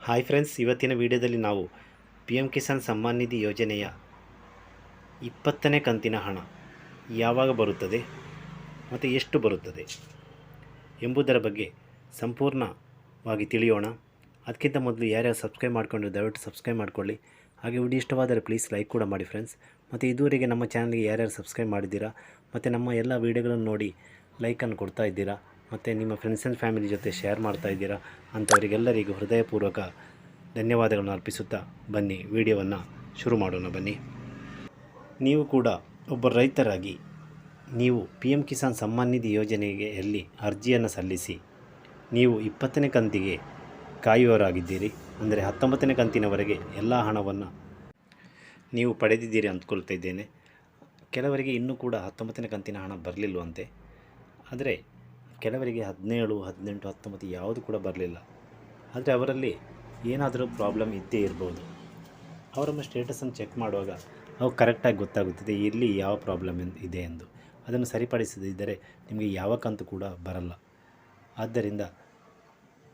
Hi friends, ಇವತ್ತಿನ ವಿಡಿಯೋದಲ್ಲಿ ನಾವು ಪಿ ಎಂ ಕಿಸಾನ್ ಸಮ್ಮಾನ್ ನಿಧಿ ಯೋಜನೆಯ ಇಪ್ಪತ್ತನೇ ಕಂತಿನ ಹಣ ಯಾವಾಗ ಬರುತ್ತದೆ ಮತ್ತು ಎಷ್ಟು ಬರುತ್ತದೆ ಎಂಬುದರ ಬಗ್ಗೆ ಸಂಪೂರ್ಣವಾಗಿ ತಿಳಿಯೋಣ. ಅದಕ್ಕಿಂತ ಮೊದಲು ಯಾರ್ಯಾರು ಸಬ್ಸ್ಕ್ರೈಬ್ ಮಾಡ್ಕೊಂಡು ದಯವಿಟ್ಟು ಸಬ್ಸ್ಕ್ರೈಬ್ ಮಾಡ್ಕೊಳ್ಳಿ. ಹಾಗೆ ವಿಡಿಯೋ ಇಷ್ಟವಾದರೆ ಪ್ಲೀಸ್ ಲೈಕ್ ಕೂಡ ಮಾಡಿ ಫ್ರೆಂಡ್ಸ್. ಮತ್ತು ಇದುವರೆಗೆ ನಮ್ಮ ಚಾನಲ್ಗೆ ಯಾರ್ಯಾರು ಸಬ್ಸ್ಕ್ರೈಬ್ ಮಾಡಿದ್ದೀರಾ ಮತ್ತು ನಮ್ಮ ಎಲ್ಲ ವೀಡಿಯೋಗಳನ್ನು ನೋಡಿ ಲೈಕನ್ನು ಕೊಡ್ತಾ ಇದ್ದೀರಾ? ಮತ್ತು ನಿಮ್ಮ ಫ್ರೆಂಡ್ಸ್ ಆ್ಯಂಡ್ ಫ್ಯಾಮಿಲಿ ಜೊತೆ ಶೇರ್ ಮಾಡ್ತಾ ಇದ್ದೀರಾ ಅಂಥವರಿಗೆಲ್ಲರಿಗೂ ಹೃದಯಪೂರ್ವಕ ಧನ್ಯವಾದಗಳನ್ನು ಅರ್ಪಿಸುತ್ತಾ ಬನ್ನಿ, ವಿಡಿಯೋವನ್ನು ಶುರು ಮಾಡೋಣ ಬನ್ನಿ. ನೀವು ಕೂಡ ಒಬ್ಬ ರೈತರಾಗಿ ನೀವು ಪಿ ಎಂ ಕಿಸಾನ್ ಸಮ್ಮಾನ್ ನಿಧಿ ಯೋಜನೆಯಲ್ಲಿ ಅರ್ಜಿಯನ್ನು ಸಲ್ಲಿಸಿ, ನೀವು ಇಪ್ಪತ್ತನೇ ಕಂತಿಗೆ ಕಾಯುವವರಾಗಿದ್ದೀರಿ. ಅಂದರೆ ಹತ್ತೊಂಬತ್ತನೇ ಕಂತಿನವರೆಗೆ ಎಲ್ಲ ಹಣವನ್ನು ನೀವು ಪಡೆದಿದ್ದೀರಿ ಅಂದ್ಕೊಳ್ತಾ ಇದ್ದೇನೆ. ಕೆಲವರಿಗೆ ಇನ್ನೂ ಕೂಡ ಹತ್ತೊಂಬತ್ತನೇ ಕಂತಿನ ಹಣ ಬರಲಿಲ್ಲವಂತೆ ಆದರೆ ಕೆಲವರಿಗೆ ಹದಿನೇಳು, ಹದಿನೆಂಟು, ಹತ್ತೊಂಬತ್ತು ಯಾವುದು ಕೂಡ ಬರಲಿಲ್ಲ. ಆದರೆ ಅವರಲ್ಲಿ ಏನಾದರೂ ಪ್ರಾಬ್ಲಮ್ ಇದ್ದೇ ಇರ್ಬೋದು. ಅವರಮ್ಮ ಸ್ಟೇಟಸನ್ನು ಚೆಕ್ ಮಾಡುವಾಗ ಅವು ಕರೆಕ್ಟಾಗಿ ಗೊತ್ತಾಗುತ್ತದೆ, ಇಲ್ಲಿ ಯಾವ ಪ್ರಾಬ್ಲಮ್ ಇದೆ ಎಂದು. ಅದನ್ನು ಸರಿಪಡಿಸದಿದ್ದರೆ ನಿಮಗೆ ಯಾವ ಕಂತು ಕೂಡ ಬರಲ್ಲ. ಆದ್ದರಿಂದ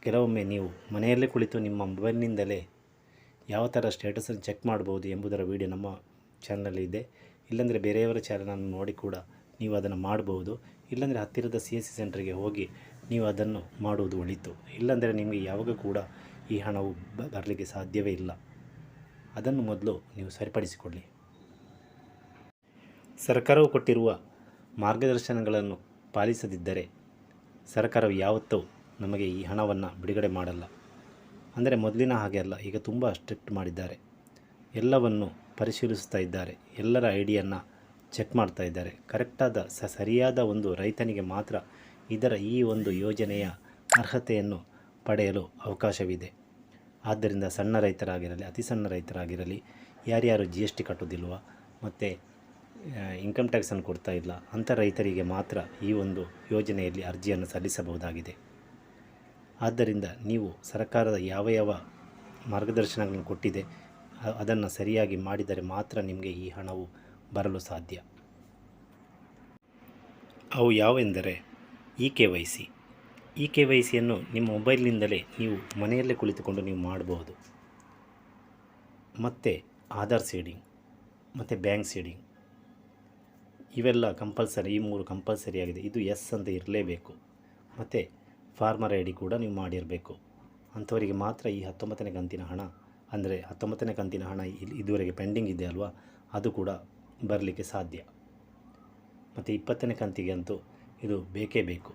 ಕೆಲವೊಮ್ಮೆ ನೀವು ಮನೆಯಲ್ಲೇ ಕುಳಿತು ನಿಮ್ಮ ಮೊಬೈಲ್ನಿಂದಲೇ ಯಾವ ಥರ ಸ್ಟೇಟಸನ್ನು ಚೆಕ್ ಮಾಡ್ಬೋದು ಎಂಬುದರ ವಿಡಿಯೋ ನಮ್ಮ ಚಾನಲಲ್ಲಿ ಇದೆ. ಇಲ್ಲಾಂದರೆ ಬೇರೆಯವರ ಚಾನಲನ್ನು ನೋಡಿ ಕೂಡ ನೀವು ಅದನ್ನು ಮಾಡ್ಬೋದು. ಇಲ್ಲಾಂದರೆ ಹತ್ತಿರದ ಸಿ ಎಸ್ ಸಿ ಸೆಂಟ್ರಿಗೆ ಹೋಗಿ ನೀವು ಅದನ್ನು ಮಾಡುವುದು ಒಳಿತು. ಇಲ್ಲಾಂದರೆ ನಿಮಗೆ ಯಾವಾಗ ಕೂಡ ಈ ಹಣವು ಬರಲಿಕ್ಕೆ ಸಾಧ್ಯವೇ ಇಲ್ಲ. ಅದನ್ನು ಮೊದಲು ನೀವು ಸರಿಪಡಿಸಿಕೊಳ್ಳಿ. ಸರ್ಕಾರವು ಕೊಟ್ಟಿರುವ ಮಾರ್ಗದರ್ಶನಗಳನ್ನು ಪಾಲಿಸದಿದ್ದರೆ ಸರ್ಕಾರವು ಯಾವತ್ತೂ ನಮಗೆ ಈ ಹಣವನ್ನು ಬಿಡುಗಡೆ ಮಾಡಲ್ಲ. ಅಂದರೆ ಮೊದಲಿನ ಹಾಗೆ ಅಲ್ಲ, ಈಗ ತುಂಬ ಸ್ಟ್ರಿಕ್ಟ್ ಮಾಡಿದ್ದಾರೆ. ಎಲ್ಲವನ್ನು ಪರಿಶೀಲಿಸ್ತಾ ಇದ್ದಾರೆ. ಎಲ್ಲರ ಐಡಿಯನ್ನು ಚೆಕ್ ಮಾಡ್ತಾ ಇದ್ದಾರೆ. ಕರೆಕ್ಟಾದ ಸ, ಸರಿಯಾದ ಒಂದು ರೈತನಿಗೆ ಮಾತ್ರ ಇದರ ಈ ಒಂದು ಯೋಜನೆಯ ಅರ್ಹತೆಯನ್ನು ಪಡೆಯಲು ಅವಕಾಶವಿದೆ. ಆದ್ದರಿಂದ ಸಣ್ಣ ರೈತರಾಗಿರಲಿ, ಅತಿ ಸಣ್ಣ ರೈತರಾಗಿರಲಿ, ಯಾರ್ಯಾರು ಜಿ ಎಸ್ ಟಿ ಕಟ್ಟೋದಿಲ್ವ ಮತ್ತು ಇನ್ಕಮ್ ಟ್ಯಾಕ್ಸನ್ನು ಕೊಡ್ತಾ ಇಲ್ಲ ಅಂಥ ರೈತರಿಗೆ ಮಾತ್ರ ಈ ಒಂದು ಯೋಜನೆಯಲ್ಲಿ ಅರ್ಜಿಯನ್ನು ಸಲ್ಲಿಸಬಹುದಾಗಿದೆ. ಆದ್ದರಿಂದ ನೀವು ಸರ್ಕಾರದ ಯಾವ ಯಾವ ಮಾರ್ಗದರ್ಶನಗಳನ್ನು ಕೊಟ್ಟಿದೆ ಅದನ್ನು ಸರಿಯಾಗಿ ಮಾಡಿದರೆ ಮಾತ್ರ ನಿಮಗೆ ಈ ಹಣವು ಬರಲು ಸಾಧ್ಯ. ಅವು ಯಾವೆಂದರೆ E K Y C. E K Y ಸಿಯನ್ನು ನಿಮ್ಮ ಮೊಬೈಲ್ನಿಂದಲೇ ನೀವು ಮನೆಯಲ್ಲೇ ಕುಳಿತುಕೊಂಡು ನೀವು ಮಾಡಬಹುದು. ಮತ್ತು ಆಧಾರ್ ಸೀಡಿಂಗ್, ಮತ್ತು ಬ್ಯಾಂಕ್ ಸೀಡಿಂಗ್. ಇವೆಲ್ಲ ಕಂಪಲ್ಸರಿ, ಈ ಮೂರು ಕಂಪಲ್ಸರಿ ಆಗಿದೆ. ಇದು ಎಸ್ ಅಂತ ಇರಲೇಬೇಕು. ಮತ್ತು ಫಾರ್ಮರ್ ಐ ಡಿ ಕೂಡ ನೀವು ಮಾಡಿರಬೇಕು. ಅಂಥವರಿಗೆ ಮಾತ್ರ ಈ ಹತ್ತೊಂಬತ್ತನೇ ಕಂತಿನ ಹಣ, ಅಂದರೆ ಹತ್ತೊಂಬತ್ತನೇ ಕಂತಿನ ಹಣ ಇಲ್ಲಿ ಇದುವರೆಗೆ ಪೆಂಡಿಂಗ್ ಇದೆ ಅಲ್ವಾ? ಅದು ಕೂಡ ಬರಲಿಕ್ಕೆ ಸಾಧ್ಯ. ಮತ್ತು ಇಪ್ಪತ್ತನೇ ಕಂತಿಗೆ ಅಂತೂ ಇದು ಬೇಕೇ ಬೇಕು.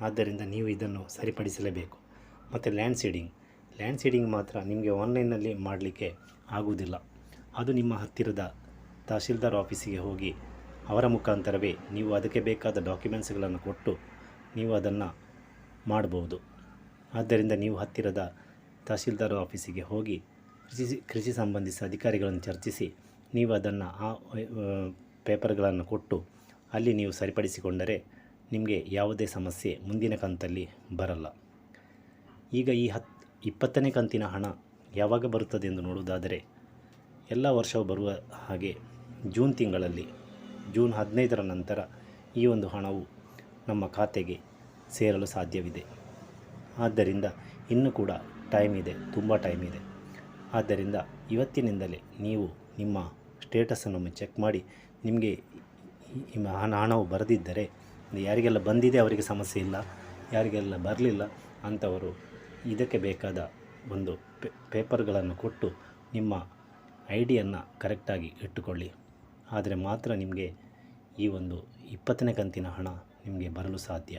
ಆದ್ದರಿಂದ ನೀವು ಇದನ್ನು ಸರಿಪಡಿಸಲೇಬೇಕು. ಮತ್ತು ಲ್ಯಾಂಡ್ ಸೀಡಿಂಗ್ ಲ್ಯಾಂಡ್ ಸೀಡಿಂಗ್ ಮಾತ್ರ ನಿಮಗೆ ಆನ್ಲೈನ್ನಲ್ಲಿ ಮಾಡಲಿಕ್ಕೆ ಆಗುವುದಿಲ್ಲ. ಅದು ನಿಮ್ಮ ಹತ್ತಿರದ ತಹಶೀಲ್ದಾರ್ ಆಫೀಸಿಗೆ ಹೋಗಿ ಅವರ ಮುಖಾಂತರವೇ ನೀವು ಅದಕ್ಕೆ ಬೇಕಾದ ಡಾಕ್ಯುಮೆಂಟ್ಸ್ಗಳನ್ನು ಕೊಟ್ಟು ನೀವು ಅದನ್ನು ಮಾಡಬಹುದು ಆದ್ದರಿಂದ ನೀವು ಹತ್ತಿರದ ತಹಶೀಲ್ದಾರ್ ಆಫೀಸಿಗೆ ಹೋಗಿ ಕೃಷಿ ಕೃಷಿ ಸಂಬಂಧಿಸಿದ ಅಧಿಕಾರಿಗಳನ್ನು ಚರ್ಚಿಸಿ ನೀವು ಅದನ್ನು ಆ, ಪೇಪರ್ಗಳನ್ನು ಕೊಟ್ಟು ಅಲ್ಲಿ ನೀವು ಸರಿಪಡಿಸಿಕೊಂಡರೆ ನಿಮಗೆ ಯಾವುದೇ ಸಮಸ್ಯೆ ಮುಂದಿನ ಕಂತಲ್ಲಿ ಬರಲ್ಲ. ಈಗ ಈ ಹತ್, ಇಪ್ಪತ್ತನೇ ಕಂತಿನ ಹಣ ಯಾವಾಗ ಬರುತ್ತದೆ ಎಂದು ನೋಡುವುದಾದರೆ ಎಲ್ಲ ವರ್ಷವೂ ಬರುವ ಹಾಗೆ ಜೂನ್ ತಿಂಗಳಲ್ಲಿ, ಜೂನ್ ಹದಿನೈದರ ನಂತರ ಈ ಒಂದು ಹಣವು ನಮ್ಮ ಖಾತೆಗೆ ಸೇರಲು ಸಾಧ್ಯವಿದೆ. ಆದ್ದರಿಂದ ಇನ್ನೂ ಕೂಡ ಟೈಮ್ ಇದೆ, ತುಂಬ ಟೈಮ್ ಇದೆ. ಆದ್ದರಿಂದ ಇವತ್ತಿನಿಂದಲೇ ನೀವು ನಿಮ್ಮ ಸ್ಟೇಟಸನ್ನು ಚೆಕ್ ಮಾಡಿ ನಿಮಗೆ ಹಣವು ಬರೆದಿದ್ದರೆ ಯಾರಿಗೆಲ್ಲ ಬಂದಿದೆ ಅವರಿಗೆ ಸಮಸ್ಯೆ ಇಲ್ಲ, ಯಾರಿಗೆಲ್ಲ ಬರಲಿಲ್ಲ ಅಂಥವರು ಇದಕ್ಕೆ ಬೇಕಾದ ಒಂದು ಪೇಪರ್ಗಳನ್ನು ಕೊಟ್ಟು ನಿಮ್ಮ ಐ ಡಿಯನ್ನು ಕರೆಕ್ಟಾಗಿ ಇಟ್ಟುಕೊಳ್ಳಿ. ಆದರೆ ಮಾತ್ರ ನಿಮಗೆ ಈ ಒಂದು ಇಪ್ಪತ್ತನೇ ಕಂತಿನ ಹಣ ನಿಮಗೆ ಬರಲು ಸಾಧ್ಯ.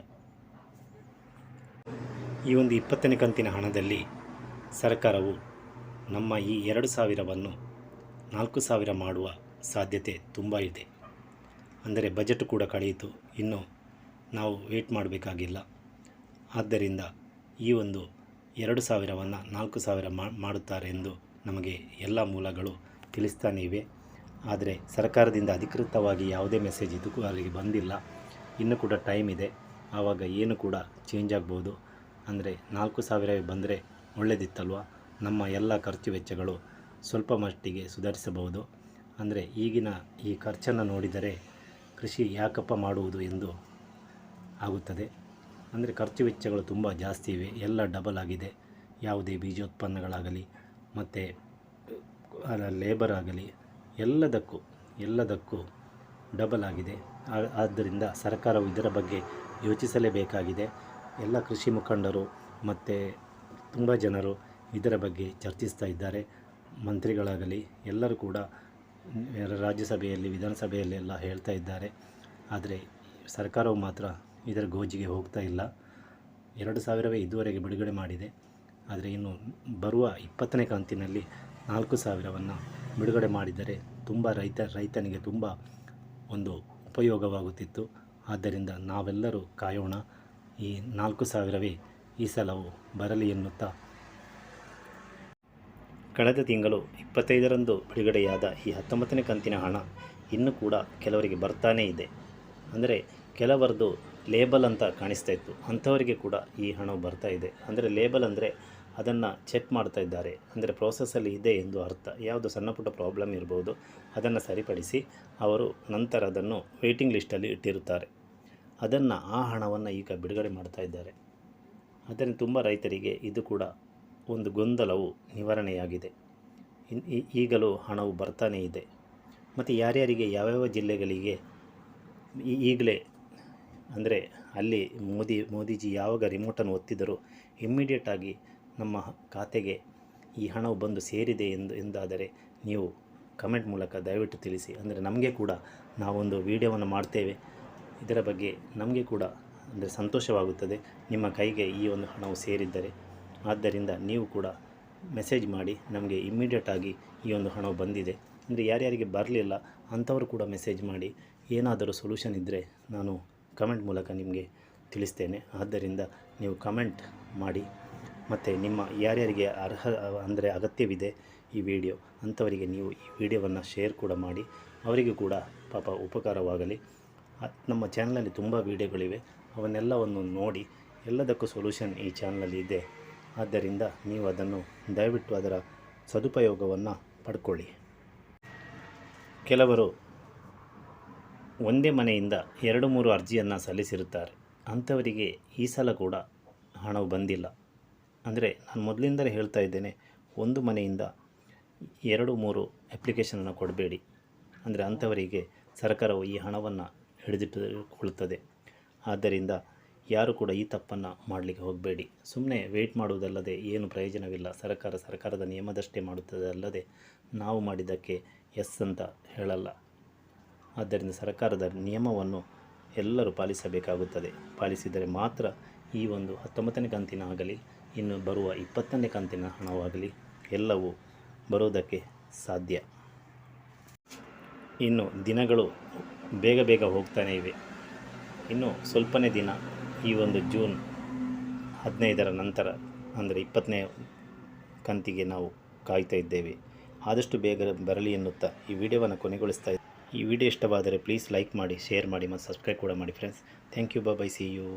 ಈ ಒಂದು ಇಪ್ಪತ್ತನೇ ಕಂತಿನ ಹಣದಲ್ಲಿ ಸರ್ಕಾರವು ನಮ್ಮ ಈ ಎರಡು ಸಾವಿರವನ್ನು ನಾಲ್ಕು ಸಾವಿರ ಮಾಡುವ ಸಾಧ್ಯತೆ ತುಂಬ ಇದೆ. ಅಂದರೆ ಬಜೆಟ್ ಕೂಡ ಕಳೆಯಿತು. ಇನ್ನು ನಾವು ವೇಟ್ ಮಾಡಬೇಕಾಗಿಲ್ಲ. ಆದ್ದರಿಂದ ಈ ಒಂದು ಎರಡು ಸಾವಿರವನ್ನು ನಾಲ್ಕು ಸಾವಿರ ಮಾಡುತ್ತಾರೆ ಎಂದು ನಮಗೆ ಎಲ್ಲ ಮೂಲಗಳು ತಿಳಿಸ್ತಾನೆ ಇವೆ. ಆದರೆ ಸರ್ಕಾರದಿಂದ ಅಧಿಕೃತವಾಗಿ ಯಾವುದೇ ಮೆಸೇಜ್ ಇದುವರೆಗೆ ಬಂದಿಲ್ಲ. ಇನ್ನೂ ಕೂಡ ಟೈಮ್ ಇದೆ. ಆವಾಗ ಏನು ಕೂಡ ಚೇಂಜ್ ಆಗ್ಬೋದು. ಅಂದರೆ ನಾಲ್ಕು ಸಾವಿರವೇ ಬಂದರೆ ಒಳ್ಳೆಯದಿತ್ತಲ್ವ ನಮ್ಮ ಎಲ್ಲ ಖರ್ಚು ವೆಚ್ಚಗಳು ಸ್ವಲ್ಪ ಮಟ್ಟಿಗೆ ಸುಧಾರಿಸಬಹುದು. ಅಂದರೆ ಈಗಿನ ಈ ಖರ್ಚನ್ನು ನೋಡಿದರೆ ಕೃಷಿ ಯಾಕಪ್ಪ ಮಾಡುವುದು ಎಂದು ಆಗುತ್ತದೆ. ಅಂದರೆ ಖರ್ಚು ವೆಚ್ಚಗಳು ತುಂಬ ಜಾಸ್ತಿ ಇವೆ. ಎಲ್ಲ ಡಬಲ್ ಆಗಿದೆ. ಯಾವುದೇ ಬೀಜೋತ್ಪನ್ನಗಳಾಗಲಿ, ಮತ್ತು ಲೇಬರ್ ಆಗಲಿ, ಎಲ್ಲದಕ್ಕೂ ಎಲ್ಲದಕ್ಕೂ ಡಬಲ್ ಆಗಿದೆ. ಆದ್ದರಿಂದ ಸರ್ಕಾರವು ಇದರ ಬಗ್ಗೆ ಯೋಚಿಸಲೇಬೇಕಾಗಿದೆ. ಎಲ್ಲ ಕೃಷಿ ಮುಖಂಡರು ಮತ್ತು ತುಂಬ ಜನರು ಇದರ ಬಗ್ಗೆ ಚರ್ಚಿಸ್ತಾ ಇದ್ದಾರೆ. ಮಂತ್ರಿಗಳಾಗಲಿ ಎಲ್ಲರೂ ಕೂಡ ರಾಜ್ಯಸಭೆಯಲ್ಲಿ, ವಿಧಾನಸಭೆಯಲ್ಲಿ ಎಲ್ಲ ಹೇಳ್ತಾ ಇದ್ದಾರೆ. ಆದರೆ ಸರ್ಕಾರವು ಮಾತ್ರ ಇದರ ಗೋಜಿಗೆ ಹೋಗ್ತಾ ಇಲ್ಲ. ಎರಡು ಸಾವಿರವೇ ಇದುವರೆಗೆ ಬಿಡುಗಡೆ ಮಾಡಿದೆ. ಆದರೆ ಇನ್ನು ಬರುವ ಇಪ್ಪತ್ತನೇ ಕಂತಿನಲ್ಲಿ ನಾಲ್ಕು ಸಾವಿರವನ್ನು ಬಿಡುಗಡೆ ಮಾಡಿದರೆ ತುಂಬ ರೈತ, ರೈತನಿಗೆ ತುಂಬ ಒಂದು ಉಪಯೋಗವಾಗುತ್ತಿತ್ತು. ಆದ್ದರಿಂದ ನಾವೆಲ್ಲರೂ ಕಾಯೋಣ. ಈ ನಾಲ್ಕು ಸಾವಿರವೇ ಈ ಸಲವು ಬರಲಿ ಎನ್ನುತ್ತಾ ಕಳೆದ ತಿಂಗಳು ಇಪ್ಪತ್ತೈದರಂದು ಬಿಡುಗಡೆಯಾದ ಈ ಹತ್ತೊಂಬತ್ತನೇ ಕಂತಿನ ಹಣ ಇನ್ನೂ ಕೂಡ ಕೆಲವರಿಗೆ ಬರ್ತಾನೇ ಇದೆ. ಅಂದರೆ ಕೆಲವರದು ಲೇಬಲ್ ಅಂತ ಕಾಣಿಸ್ತಾ ಇತ್ತು. ಅಂಥವರಿಗೆ ಕೂಡ ಈ ಹಣವು ಬರ್ತಾ ಇದೆ. ಅಂದರೆ ಲೇಬಲ್ ಅಂದರೆ ಅದನ್ನು ಚೆಕ್ ಮಾಡ್ತಾ ಇದ್ದಾರೆ. ಅಂದರೆ ಪ್ರೋಸೆಸ್ಸಲ್ಲಿ ಇದೆ ಎಂದು ಅರ್ಥ. ಯಾವುದು ಸಣ್ಣ ಪುಟ್ಟ ಪ್ರಾಬ್ಲಮ್ ಇರ್ಬೋದು, ಅದನ್ನು ಸರಿಪಡಿಸಿ ಅವರು ನಂತರ ಅದನ್ನು ವೇಟಿಂಗ್ ಲಿಸ್ಟಲ್ಲಿ ಇಟ್ಟಿರುತ್ತಾರೆ. ಅದನ್ನು ಆ ಹಣವನ್ನು ಈಗ ಬಿಡುಗಡೆ ಮಾಡ್ತಾ ಇದ್ದಾರೆ. ಅದರಿಂದ ತುಂಬ ರೈತರಿಗೆ ಇದು ಕೂಡ ಒಂದು ಗೊಂದಲವು ನಿವಾರಣೆಯಾಗಿದೆ. ಈಗಲೂ ಹಣವು ಬರ್ತಾನೇ ಇದೆ. ಮತ್ತು ಯಾರ್ಯಾರಿಗೆ, ಯಾವ್ಯಾವ ಜಿಲ್ಲೆಗಳಿಗೆ ಈಗಲೇ, ಅಂದರೆ ಅಲ್ಲಿ ಮೋದಿ, ಮೋದಿಜಿ ಯಾವಾಗ ರಿಮೋಟನ್ನು ಒತ್ತಿದರೂ ಇಮ್ಮಿಡಿಯೇಟಾಗಿ ನಮ್ಮ ಖಾತೆಗೆ ಈ ಹಣವು ಬಂದು ಸೇರಿದೆ ಎಂದು, ಎಂದಾದರೆ ನೀವು ಕಮೆಂಟ್ ಮೂಲಕ ದಯವಿಟ್ಟು ತಿಳಿಸಿ. ಅಂದರೆ ನಮಗೆ ಕೂಡ ನಾವೊಂದು ವಿಡಿಯೋವನ್ನು ಮಾಡ್ತೇವೆ. ಇದರ ಬಗ್ಗೆ ನಮಗೆ ಕೂಡ, ಅಂದರೆ ಸಂತೋಷವಾಗುತ್ತದೆ. ನಿಮ್ಮ ಕೈಗೆ ಈ ಒಂದು ಹಣವು ಸೇರಿದ್ದರೆ ಆದ್ದರಿಂದ ನೀವು ಕೂಡ ಮೆಸೇಜ್ ಮಾಡಿ ನಮಗೆ ಇಮ್ಮಿಡಿಯೇಟಾಗಿ ಈ ಒಂದು ಹಣ ಬಂದಿದೆ. ಅಂದರೆ ಯಾರ್ಯಾರಿಗೆ ಬರಲಿಲ್ಲ ಅಂಥವರು ಕೂಡ ಮೆಸೇಜ್ ಮಾಡಿ ಏನಾದರೂ ಸೊಲ್ಯೂಷನ್ ಇದ್ದರೆ ನಾನು ಕಮೆಂಟ್ ಮೂಲಕ ನಿಮಗೆ ತಿಳಿಸ್ತೇನೆ. ಆದ್ದರಿಂದ ನೀವು ಕಮೆಂಟ್ ಮಾಡಿ ಮತ್ತು ನಿಮ್ಮ ಯಾರ್ಯಾರಿಗೆ ಅರ್ಹ ಅಂದರೆ ಅಗತ್ಯವಿದೆ ಈ ವಿಡಿಯೋ ಅಂಥವರಿಗೆ ನೀವು ಈ ವಿಡಿಯೋವನ್ನು ಶೇರ್ ಕೂಡ ಮಾಡಿ. ಅವರಿಗೂ ಕೂಡ ಪಾಪ ಉಪಕಾರವಾಗಲಿ. ನಮ್ಮ ಚಾನಲಲ್ಲಿ ತುಂಬ ವಿಡಿಯೋಗಳಿವೆ ಅವನ್ನೆಲ್ಲವನ್ನು ನೋಡಿ. ಎಲ್ಲದಕ್ಕೂ ಸೊಲ್ಯೂಷನ್ ಈ ಚಾನಲಲ್ಲಿ ಇದೆ. ಆದ್ದರಿಂದ ನೀವು ಅದನ್ನು ದಯವಿಟ್ಟು ಅದರ ಸದುಪಯೋಗವನ್ನು ಪಡ್ಕೊಳ್ಳಿ. ಕೆಲವರು ಒಂದೇ ಮನೆಯಿಂದ ಎರಡು ಮೂರು ಅರ್ಜಿಯನ್ನು ಸಲ್ಲಿಸಿರುತ್ತಾರೆ. ಅಂಥವರಿಗೆ ಈ ಸಲ ಕೂಡ ಹಣವು ಬಂದಿಲ್ಲ. ಅಂದರೆ ನಾನು ಮೊದಲಿಂದಲೇ ಹೇಳ್ತಾ ಇದ್ದೇನೆ, ಒಂದು ಮನೆಯಿಂದ ಎರಡು ಮೂರು ಅಪ್ಲಿಕೇಶನನ್ನು ಕೊಡಬೇಡಿ. ಅಂದರೆ ಅಂಥವರಿಗೆ ಸರ್ಕಾರವು ಈ ಹಣವನ್ನು ಹಿಡಿದಿಟ್ಟುಕೊಳ್ಳುತ್ತದೆ. ಆದ್ದರಿಂದ ಯಾರು ಕೂಡ ಈ ತಪ್ಪನ್ನು ಮಾಡಲಿಕ್ಕೆ ಹೋಗಬೇಡಿ. ಸುಮ್ಮನೆ ವೆಯ್ಟ್ ಮಾಡುವುದಲ್ಲದೆ ಏನು ಪ್ರಯೋಜನವಿಲ್ಲ. ಸರ್ಕಾರ ಸರ್ಕಾರದ ನಿಯಮದಷ್ಟೇ ಮಾಡುತ್ತದೆ ಅಲ್ಲದೆ ನಾವು ಮಾಡಿದ್ದಕ್ಕೆ ಎಸ್ ಅಂತ ಹೇಳಲ್ಲ. ಆದ್ದರಿಂದ ಸರ್ಕಾರದ ನಿಯಮವನ್ನು ಎಲ್ಲರೂ ಪಾಲಿಸಬೇಕಾಗುತ್ತದೆ. ಪಾಲಿಸಿದರೆ ಮಾತ್ರ ಈ ಒಂದು ಹತ್ತೊಂಬತ್ತನೇ ಕಂತಿನ ಆಗಲಿ, ಇನ್ನು ಬರುವ ಇಪ್ಪತ್ತನೇ ಕಂತಿನ ಹಣವಾಗಲಿ ಎಲ್ಲವೂ ಬರುವುದಕ್ಕೆ ಸಾಧ್ಯ. ಇನ್ನು ದಿನಗಳು ಬೇಗ ಬೇಗ ಹೋಗ್ತಾನೇ ಇವೆ. ಇನ್ನು ಸ್ವಲ್ಪನೇ ದಿನ ಈ ಒಂದು ಜೂನ್ ಹದಿನೈದರ ನಂತರ, ಅಂದರೆ ಇಪ್ಪತ್ತನೇ ಕಂತಿಗೆ ನಾವು ಕಾಯ್ತಾ ಇದ್ದೇವೆ. ಆದಷ್ಟು ಬೇಗ ಬರಲಿ ಎನ್ನುತ್ತಾ ಈ ವಿಡಿಯೋವನ್ನು ಕೊನೆಗೊಳಿಸ್ತಾ ಇದ್ದೀನಿ. ಈ ವಿಡಿಯೋ ಇಷ್ಟವಾದರೆ ಪ್ಲೀಸ್ ಲೈಕ್ ಮಾಡಿ, ಶೇರ್ ಮಾಡಿ ಮತ್ತು ಸಬ್ಸ್ಕ್ರೈಬ್ ಕೂಡ ಮಾಡಿ friends thank you bye see you